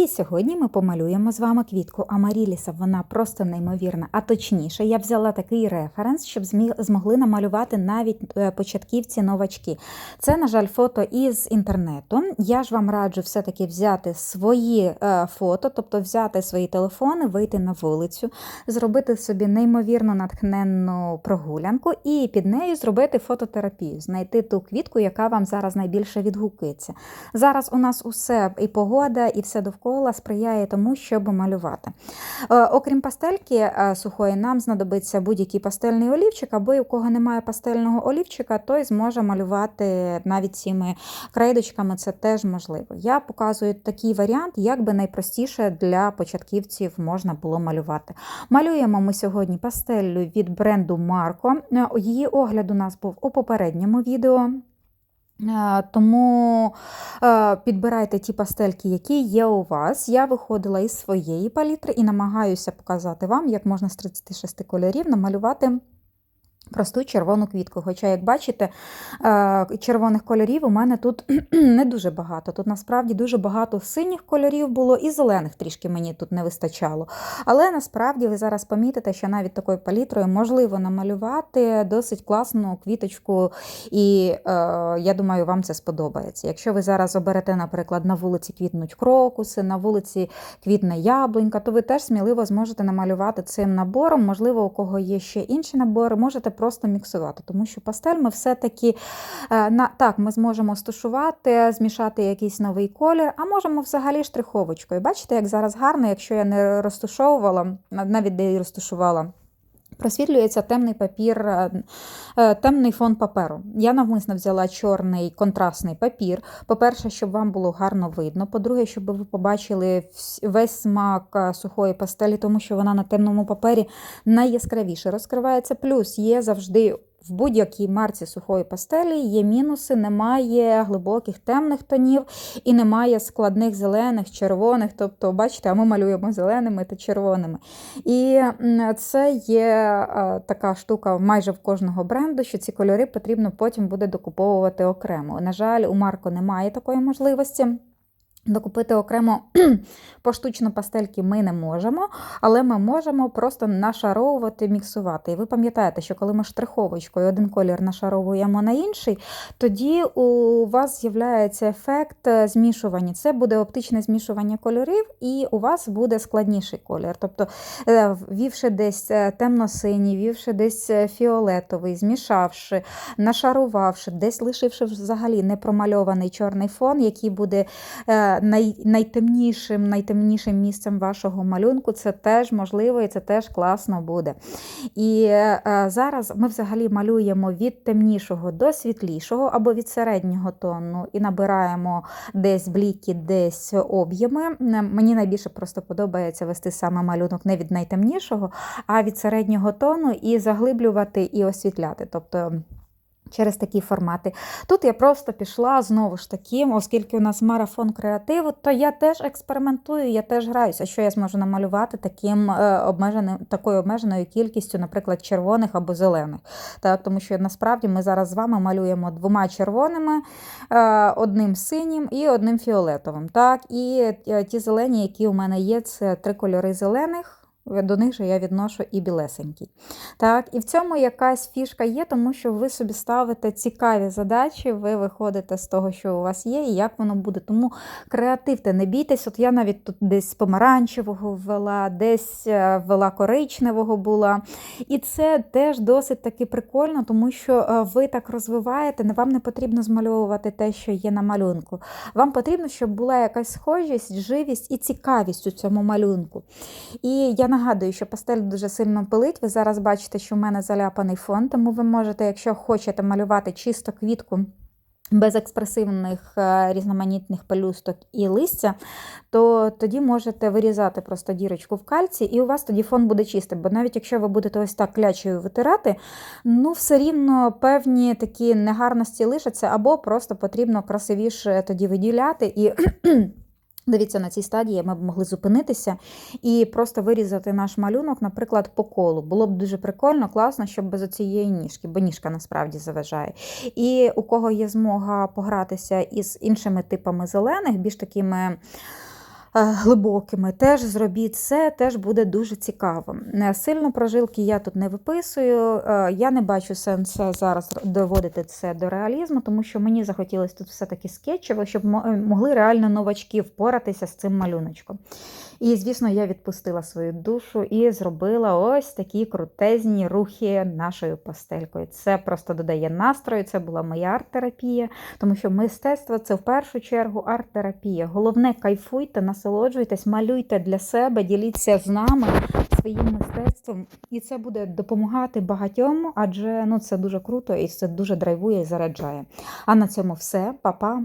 І сьогодні ми помалюємо з вами квітку Амаріліса. Вона просто неймовірна. А точніше, я взяла такий референс, щоб змогли намалювати навіть е, початківці новачки. Це, на жаль, фото із інтернету. Я ж вам раджу все-таки взяти свої е, фото, тобто взяти свої телефони, вийти на вулицю, зробити собі неймовірно натхненну прогулянку і під нею зробити фототерапію, знайти ту квітку, яка вам зараз найбільше відгукується. Зараз у нас усе і погода, і все довкола сприяє тому, щоб малювати. Е, Окрім пастельки е, сухої, нам знадобиться будь-який пастельний олівчик, або у кого немає пастельного олівчика, той зможе малювати навіть цими крейдочками, це теж можливо. Я показую такий варіант, як би найпростіше для початківців можна було малювати. Малюємо ми сьогодні пастеллю від бренду Марко. Е, Її огляд у нас був у попередньому відео. Е, Тому е, підбирайте ті пастельки, які є у вас. Я виходила із своєї палітри і намагаюся показати вам, як можна з 36 кольорів намалювати. Просту червону квітку. Хоча, як бачите, е, червоних кольорів у мене тут не дуже багато. Тут насправді дуже багато синіх кольорів було і зелених трішки мені тут не вистачало. Але насправді ви зараз помітите, що навіть такою палітрою можливо намалювати досить класну квіточку, і е, я думаю, вам це сподобається. Якщо ви зараз оберете, наприклад, на вулиці квітнуть крокуси, на вулиці квітне яблунька, то ви теж сміливо зможете намалювати цим набором. Можливо, у кого є ще інші набори, можете просто міксувати, тому що пастель ми все-таки е, так, ми зможемо стушувати, змішати якийсь новий колір, а можемо взагалі штриховочкою. Бачите, як зараз гарно, якщо я не розтушовувала, навіть де і розташувала. Просвітлюється темний папір, е, е, темний фон паперу. Я навмисно взяла чорний контрастний папір. По-перше, щоб вам було гарно видно. По-друге, щоб ви побачили весь смак е, сухої пастелі, тому що вона на темному папері найяскравіше розкривається. Плюс є завжди. В будь-якій марці сухої пастелі є мінуси, немає глибоких темних тонів і немає складних зелених, червоних. Тобто, бачите, а ми малюємо зеленими та червоними. І це є е, така штука майже в кожного бренду, що ці кольори потрібно потім буде докуповувати окремо. На жаль, у Марко немає такої можливості. Докупити окремо поштучно пастельки ми не можемо, але ми можемо просто нашаровувати, міксувати. І ви пам'ятаєте, що коли ми штриховочкою один колір нашаровуємо на інший, тоді у вас з'являється ефект е, змішування. Це буде оптичне змішування кольорів, і у вас буде складніший колір. Тобто, е, ввівши десь е, темно-синій, ввівши десь фіолетовий, змішавши, нашарувавши, десь лишивши взагалі непромальований чорний фон, який буде най, найтемнішим, найтемнішим місцем вашого малюнку, це теж можливо і це теж класно буде. І е, зараз ми взагалі малюємо від темнішого до світлішого або від середнього тону і набираємо десь бліки, десь об'єми. Мені найбільше просто подобається вести саме малюнок не від найтемнішого, а від середнього тону і заглиблювати і освітляти. Тобто Через такі формати. Тут я просто пішла знову ж таки, оскільки у нас марафон креативу, то я теж експериментую, я теж граюся, що я зможу намалювати таким е, обмеженим, такою обмеженою кількістю, наприклад, червоних або зелених. Так, тому що насправді ми зараз з вами малюємо двома червоними, е, одним синім і одним фіолетовим. Так, І е, ті зелені, які у мене є, це три кольори зелених. До них же я відношу і білесенький. Так, і в цьому якась фішка є, тому що ви собі ставите цікаві задачі, ви виходите з того, що у вас є, і як воно буде. Тому креативте, не бійтесь. От я навіть тут десь помаранчевого ввела, десь е, ввела коричневого була. І це теж досить таки прикольно, тому що е, ви так розвиваєте, вам не потрібно змальовувати те, що є на малюнку. Вам потрібно, щоб була якась схожість, живість і цікавість у цьому малюнку. І я нагадую, що пастель дуже сильно пилить. Ви зараз бачите, що в мене заляпаний фон, тому ви можете, якщо хочете малювати чисто квітку. Без експресивних е, різноманітних пелюсток і листя, то тоді можете вирізати просто дірочку в кальці, і у вас тоді фон буде чистий. Бо навіть якщо ви будете ось так клячею витирати, ну все рівно певні такі негарності лишаться, або просто потрібно красивіше тоді виділяти і. Дивіться, на цій стадії ми б могли зупинитися і просто вирізати наш малюнок, наприклад, по колу. Було б дуже прикольно, класно, щоб без оцієї ніжки, бо ніжка насправді заважає. І у кого є змога погратися із іншими типами зелених, більш такими глибокими. Теж зробіть це, теж буде дуже цікаво. Е, Сильно прожилки я тут не виписую. е, Я не бачу сенсу зараз доводити це до реалізму, тому що мені захотілося тут все-таки скетчево, щоб мо- е, могли реально новачки впоратися з цим малюночком. І, звісно, я відпустила свою душу і зробила ось такі крутезні рухи нашою пастелькою. Це просто додає настрою, це була моя арт-терапія, тому що мистецтво це в першу чергу арт-терапія. Головне, кайфуйте, насолоджуйтесь, малюйте для себе, діліться з нами своїм мистецтвом, і це буде допомагати багатьом, адже ну це дуже круто і це дуже драйвує і заряджає. А на цьому все, Па-па!